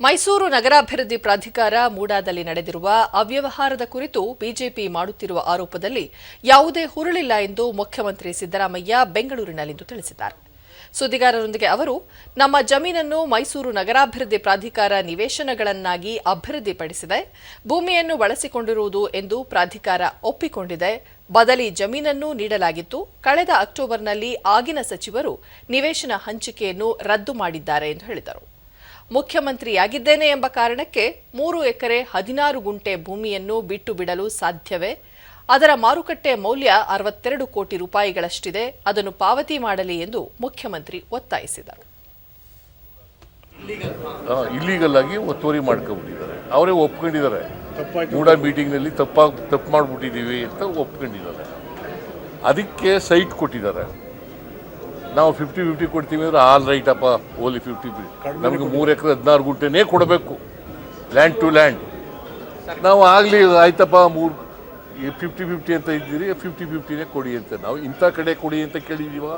ಮೈಸೂರು ನಗರಾಭಿವೃದ್ಧಿ ಪ್ರಾಧಿಕಾರ ಮೂಡಾದಲ್ಲಿ ನಡೆದಿರುವ ಅವ್ಯವಹಾರದ ಕುರಿತು ಬಿಜೆಪಿ ಮಾಡುತ್ತಿರುವ ಆರೋಪದಲ್ಲಿ ಯಾವುದೇ ಹುರುಳಿಲ್ಲ ಎಂದು ಮುಖ್ಯಮಂತ್ರಿ ಸಿದ್ದರಾಮಯ್ಯ ಬೆಂಗಳೂರಿನಲ್ಲಿಂದು ತಿಳಿಸಿದ್ದಾರೆ. ಸುದ್ದಿಗಾರರೊಂದಿಗೆ ಅವರು, ನಮ್ಮ ಜಮೀನನ್ನು ಮೈಸೂರು ನಗರಾಭಿವೃದ್ಧಿ ಪ್ರಾಧಿಕಾರ ನಿವೇಶನಗಳನ್ನಾಗಿ ಅಭಿವೃದ್ಧಿಪಡಿಸಿದೆ, ಭೂಮಿಯನ್ನು ಬಳಸಿಕೊಂಡಿರುವುದು ಎಂದು ಪ್ರಾಧಿಕಾರ ಒಪ್ಪಿಕೊಂಡಿದೆ, ಬದಲಿ ಜಮೀನನ್ನು ನೀಡಲಾಗಿತ್ತು, ಕಳೆದ ಅಕ್ಟೋಬರ್ನಲ್ಲಿ ಆಗಿನ ಸಚಿವರು ನಿವೇಶನ ಹಂಚಿಕೆಯನ್ನು ರದ್ದು ಮಾಡಿದ್ದಾರೆ ಎಂದು ಹೇಳಿದರು. ಮುಖ್ಯಮಂತ್ರಿಯಾಗಿದ್ದೇನೆ ಎಂಬ ಕಾರಣಕ್ಕೆ ಮೂರು ಎಕರೆ ಹದಿನಾರು ಗುಂಟೆ ಭೂಮಿಯನ್ನು ಬಿಟ್ಟು ಬಿಡಲು ಸಾಧ್ಯವೇ? ಅದರ ಮಾರುಕಟ್ಟೆ ಮೌಲ್ಯ ಅರವತ್ತೆರಡು ಕೋಟಿ ರೂಪಾಯಿಗಳಷ್ಟಿದೆ. ಅದನ್ನು ಪಾವತಿ ಮಾಡಲಿ ಎಂದು ಮುಖ್ಯಮಂತ್ರಿ ಒತ್ತಾಯಿಸಿದರು. ಇಲ್ಲೀಗಲ್ ಆಗಿ ಒತ್ತುವರಿ ಮಾಡ್ಕೊಂಡಿದ್ದಾರೆ ಅವರೇ ಒಪ್ಕೊಂಡಿದ್ದಾರೆ. ಮೂಡ ಮೀಟಿಂಗ್ನಲ್ಲಿ ತಪ್ಪಾಗಿ ತಪ್ಪು ಮಾಡಿಬಿಟ್ಟಿದ್ದೀವಿ ಅಂತ ಒಪ್ಕೊಂಡಿದ್ದಾರೆ. ಅದಕ್ಕೆ ಸೈಟ್ ಕೊಟ್ಟಿದ್ದಾರೆ. ನಾವು ಫಿಫ್ಟಿ ಫಿಫ್ಟಿ ಕೊಡ್ತೀವಿ ಅಂದ್ರೆ ಆಲ್ ರೈಟ್ ಅಪ್ಪ ಓಲಿ ಫಿಫ್ಟಿ ಫಿಫ್ಟಿ ನಮಗೆ ಮೂರು ಎಕರೆ ಹದಿನಾರು ಗುಂಟೆನೇ ಕೊಡಬೇಕು. ಲ್ಯಾಂಡ್ ಟು ಲ್ಯಾಂಡ್ ನಾವು ಆಗಲಿ ಆಯ್ತಪ್ಪ ಮೂರು ಫಿಫ್ಟಿ ಫಿಫ್ಟಿ ಅಂತ ಇದ್ದೀರಿ ಫಿಫ್ಟಿ ಫಿಫ್ಟಿನೇ ಕೊಡಿ ಅಂತ. ನಾವು ಇಂಥ ಕಡೆ ಕೊಡಿ ಅಂತ ಕೇಳಿದೀವ.